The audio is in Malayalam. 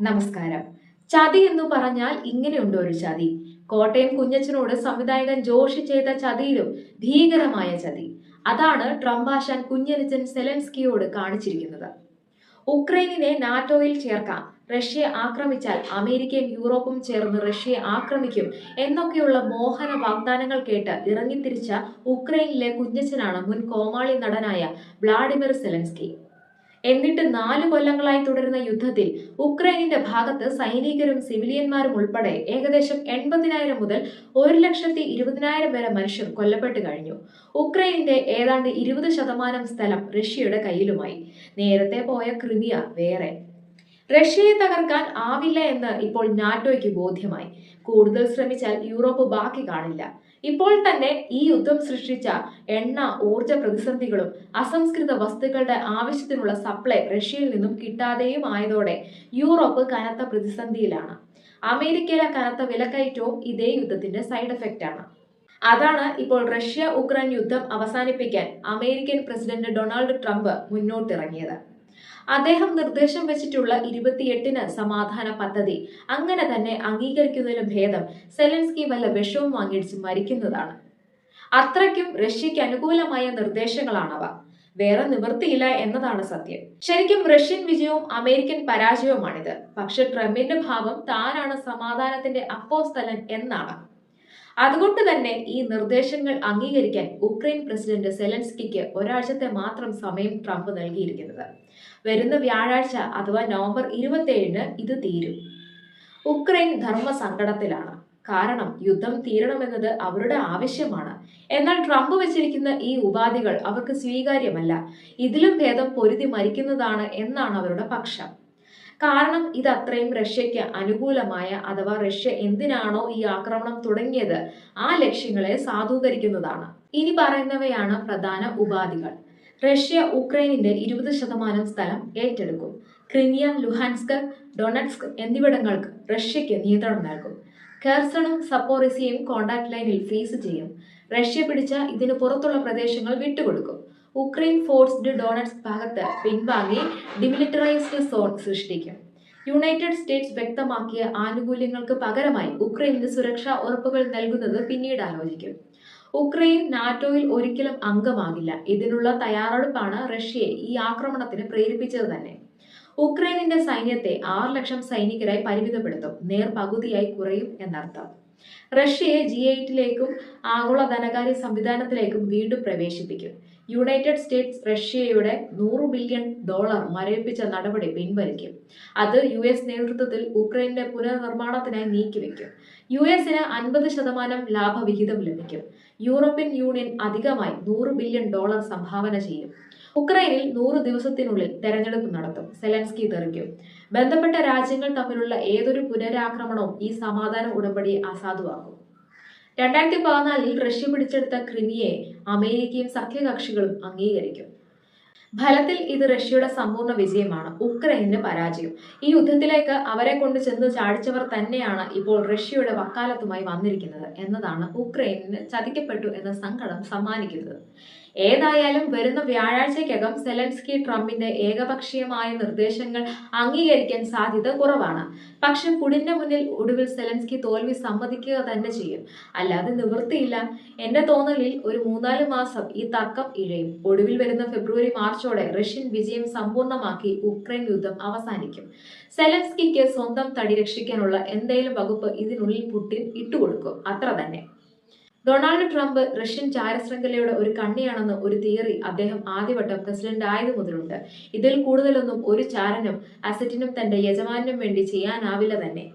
നമസ്കാരം. ചതി എന്ന് പറഞ്ഞാൽ ഇങ്ങനെയുണ്ട് ഒരു ചതി. കോട്ടയം കുഞ്ഞച്ചനോട് സംവിധായകൻ ജോഷി ചെയ്ത ചതിയിലും ഭീകരമായ ചതി. അതാണ് ട്രംപാശാൻ കുഞ്ഞനച്ചൻ സെലൻസ്കിയോട് കാണിച്ചിരിക്കുന്നത്. ഉക്രൈനിനെ നാറ്റോയിൽ ചേർക്കാം. റഷ്യ ആക്രമിച്ചാൽ അമേരിക്കയും യൂറോപ്പും ചേർന്ന് റഷ്യയെ ആക്രമിക്കും എന്നൊക്കെയുള്ള മോഹന വാഗ്ദാനങ്ങൾ കേട്ട് ഇറങ്ങിത്തിരിച്ച ഉക്രൈനിലെ കുഞ്ഞച്ചനാണ് മുൻ കോമാളി നടനായ വ്ളാഡിമിർ സെലൻസ്കി. എന്നിട്ട് നാല് കൊല്ലങ്ങളായി തുടരുന്ന യുദ്ധത്തിൽ ഉക്രൈനിന്റെ ഭാഗത്ത് സൈനികരും സിവിലിയന്മാരും ഉൾപ്പെടെ ഏകദേശം എൺപതിനായിരം മുതൽ ഒരു ലക്ഷത്തി ഇരുപതിനായിരം വരെ മനുഷ്യർ കൊല്ലപ്പെട്ട് കഴിഞ്ഞു. ഉക്രൈനിന്റെ ഏതാണ്ട് ഇരുപത് ശതമാനം സ്ഥലം റഷ്യയുടെ കയ്യിലുമായി. നേരത്തെ പോയ ക്രിമിയ വേറെ. റഷ്യയെ തകർക്കാൻ ആവില്ല എന്ന് ഇപ്പോൾ നാറ്റോയ്ക്ക് ബോധ്യമായി. കൂടുതൽ ശ്രമിച്ചാൽ യൂറോപ്പ് ബാക്കി കാണില്ല. ഇപ്പോൾ തന്നെ ഈ യുദ്ധം സൃഷ്ടിച്ച എണ്ണ ഊർജ പ്രതിസന്ധികളും അസംസ്കൃത വസ്തുക്കളുടെ ആവശ്യത്തിനുള്ള സപ്ലൈ റഷ്യയിൽ നിന്നും കിട്ടാതെയും ആയതോടെ യൂറോപ്പ് കനത്ത പ്രതിസന്ധിയിലാണ്. അമേരിക്കയിലെ കനത്ത വിലക്കയറ്റവും ഇതേ യുദ്ധത്തിന്റെ സൈഡ് എഫക്റ്റ് ആണ് അതാണ് ഇപ്പോൾ റഷ്യ ഉക്രൈൻ യുദ്ധം അവസാനിപ്പിക്കാൻ അമേരിക്കൻ പ്രസിഡന്റ് ഡൊണാൾഡ് ട്രംപ് മുന്നോട്ടിറങ്ങിയത്. അദ്ദേഹം നിർദ്ദേശം വെച്ചിട്ടുള്ള ഇരുപത്തിയെട്ടിന് സമാധാന പദ്ധതി. അങ്ങനെ തന്നെ അംഗീകരിക്കുന്നതിലും ഭേദം സെലൻസ്കി വല്ല വിഷവും വാങ്ങിയിടിച്ച് മരിക്കുന്നതാണ്. അത്രയ്ക്കും റഷ്യക്ക് അനുകൂലമായ നിർദ്ദേശങ്ങളാണവ. വേറെ നിവൃത്തിയില്ല എന്നതാണ് സത്യം. ശരിക്കും റഷ്യൻ വിജയവും അമേരിക്കൻ പരാജയവുമാണിത്. പക്ഷെ ട്രംപിന്റെ ഭാവം താനാണ് സമാധാനത്തിന്റെ അപ്പോസ്തലൻ എന്നാണ്. അതുകൊണ്ട് തന്നെ ഈ നിർദ്ദേശങ്ങൾ അംഗീകരിക്കാൻ ഉക്രൈൻ പ്രസിഡന്റ് സെലൻസ്കിക്ക് ഒരാഴ്ചത്തെ മാത്രം സമയം ട്രംപ് നൽകിയിരിക്കുന്നത്. വരുന്ന വ്യാഴാഴ്ച അഥവാ നവംബർ ഇരുപത്തിയേഴിന് ഇത് തീരും. ഉക്രൈൻ ധർമ്മ സങ്കടത്തിലാണ്. കാരണം യുദ്ധം തീരണമെന്നത് അവരുടെ ആവശ്യമാണ്. എന്നാൽ ട്രംപ് വെച്ചിരിക്കുന്ന ഈ ഉപാധികൾ അവർക്ക് സ്വീകാര്യമല്ല. ഇതിലും ഭേദം പൊരുതി മരിക്കുന്നതാണ് എന്നാണ് അവരുടെ പക്ഷം. കാരണം ഇത് അത്രയും റഷ്യയ്ക്ക് അനുകൂലമായ അഥവാ റഷ്യ എന്തിനാണോ ഈ ആക്രമണം തുടങ്ങിയത്? ആ ലക്ഷ്യങ്ങളെ സാധൂകരിക്കുന്നതാണ്. ഇനി പറയുന്നവയാണ് പ്രധാന ഉപാധികൾ. റഷ്യ ഉക്രൈനിന്റെ ഇരുപത് ശതമാനം സ്ഥലം ഏറ്റെടുക്കും. ക്രിമിയ ലുഹാൻസ്ക് ഡൊണറ്റ്സ്ക് എന്നിവിടങ്ങൾക്ക് റഷ്യയ്ക്ക് നിയന്ത്രണം നൽകും. കെർസണും സപ്പോറിസിയും കോണ്ടാക്ട് ലൈനിൽ ഫ്രീസ് ചെയ്യും. റഷ്യ പിടിച്ച ഇതിന് പുറത്തുള്ള പ്രദേശങ്ങൾ വിട്ടുകൊടുക്കും. ഉക്രൈൻ ഫോഴ്സ്ഡ് ഡോണറ്റ്സ് ഭാഗത്ത് പിൻവാങ്ങി ഡിമിലിറ്ററൈസ്ഡ് സോൺ സൃഷ്ടിക്കും. യുണൈറ്റഡ് സ്റ്റേറ്റ്സ് വ്യക്തമാക്കിയ ആനുകൂല്യങ്ങൾക്ക് പകരമായി ഉക്രൈന് സുരക്ഷാ ഉറപ്പുകൾ നൽകുന്നത് പിന്നീട് ആലോചിക്കും. ഉക്രൈൻ നാറ്റോയിൽ ഒരിക്കലും അംഗമാകില്ല. ഇതിനുള്ള തയ്യാറെടുപ്പാണ് റഷ്യയെ ഈ ആക്രമണത്തിന് പ്രേരിപ്പിച്ചത് തന്നെ. ഉക്രൈനിന്റെ സൈന്യത്തെ ആറ് ലക്ഷം സൈനികരായി പരിമിതപ്പെടുത്തും. നേർ പകുതിയായി കുറയും എന്നർത്ഥം. റഷ്യയെ ജി എയ്റ്റിലേക്കും ആഗോള ധനകാര്യ സംവിധാനത്തിലേക്കും വീണ്ടും പ്രവേശിപ്പിക്കും. യുണൈറ്റഡ് സ്റ്റേറ്റ്സ് റഷ്യയുടെ നൂറ് ബില്യൺ ഡോളർ മരവിപ്പിച്ച നടപടി പിൻവലിക്കും. അത് യു എസ് നേതൃത്വത്തിൽ ഉക്രൈന്റെ പുനർനിർമ്മാണത്തിനായി നീക്കിവെക്കും. യു എസിന് അൻപത് ശതമാനം ലാഭവിഹിതം ലഭിക്കും. യൂറോപ്യൻ യൂണിയൻ അധികമായി നൂറ് ബില്യൺ ഡോളർ സംഭാവന ചെയ്യും. ഉക്രൈനിൽ നൂറ് ദിവസത്തിനുള്ളിൽ തെരഞ്ഞെടുപ്പ് നടത്തും. സെലൻസ്കി തെറിക്കും. ബന്ധപ്പെട്ട രാജ്യങ്ങൾ തമ്മിലുള്ള ഏതൊരു പുനരാക്രമണവും ഈ സമാധാന ഉടമ്പടി അസാധുവാക്കും. രണ്ടായിരത്തി പതിനാലിൽ റഷ്യ പിടിച്ചെടുത്ത ക്രിമിയെ അമേരിക്കയും സഖ്യകക്ഷികളും അംഗീകരിക്കും. ഫലത്തിൽ ഇത് റഷ്യയുടെ സമ്പൂർണ വിജയമാണ്. ഉക്രൈനിന് പരാജയം. ഈ യുദ്ധത്തിലേക്ക് അവരെ കൊണ്ട് ചെന്ന് ചാടിച്ചവർ തന്നെയാണ് ഇപ്പോൾ റഷ്യയുടെ വക്കാലത്തുമായി വന്നിരിക്കുന്നത് എന്നതാണ് ഉക്രൈനിന് ചതിക്കപ്പെട്ടു എന്ന സങ്കടം സമ്മാനിക്കുന്നത്. ഏതായാലും വരുന്ന വ്യാഴാഴ്ചയ്ക്കകം സെലൻസ്കി ട്രംപിന്റെ ഏകപക്ഷീയമായ നിർദ്ദേശങ്ങൾ അംഗീകരിക്കാൻ സാധ്യത കുറവാണ്. പക്ഷെ പുടിന്റെ മുന്നിൽ ഒടുവിൽ സെലൻസ്കി തോൽവി സമ്മതിക്കുക തന്നെ ചെയ്യും. അല്ലാതെ നിവൃത്തിയില്ല. എന്റെ തോന്നലിൽ ഒരു മൂന്നാൽ മാസം ഈ തർക്കം ഇഴയും. ഒടുവിൽ വരുന്ന ഫെബ്രുവരി മാർച്ചോടെ റഷ്യൻ വിജയം സമ്പൂർണമാക്കി ഉക്രൈൻ യുദ്ധം അവസാനിക്കും. സെലൻസ്കിക്ക് സ്വന്തം തടി രക്ഷിക്കാനുള്ള എന്തെങ്കിലും വകുപ്പ് ഇതിനുള്ളിൽ പുടിൻ ഇട്ടുകൊടുക്കും. അത്ര തന്നെ. ഡൊണാൾഡ് ട്രംപ് റഷ്യൻ ചാരശൃംഖലയുടെ ഒരു കണ്ണിയാണെന്ന് ഒരു തിയറി അദ്ദേഹം ആദ്യവട്ടം പ്രസിഡന്റ് ആയതു മുതലുണ്ട്. ഇതിൽ കൂടുതലൊന്നും ഒരു ചാരനും അസറ്റിനും തന്റെ യജമാനും വേണ്ടി ചെയ്യാനാവില്ല തന്നെ.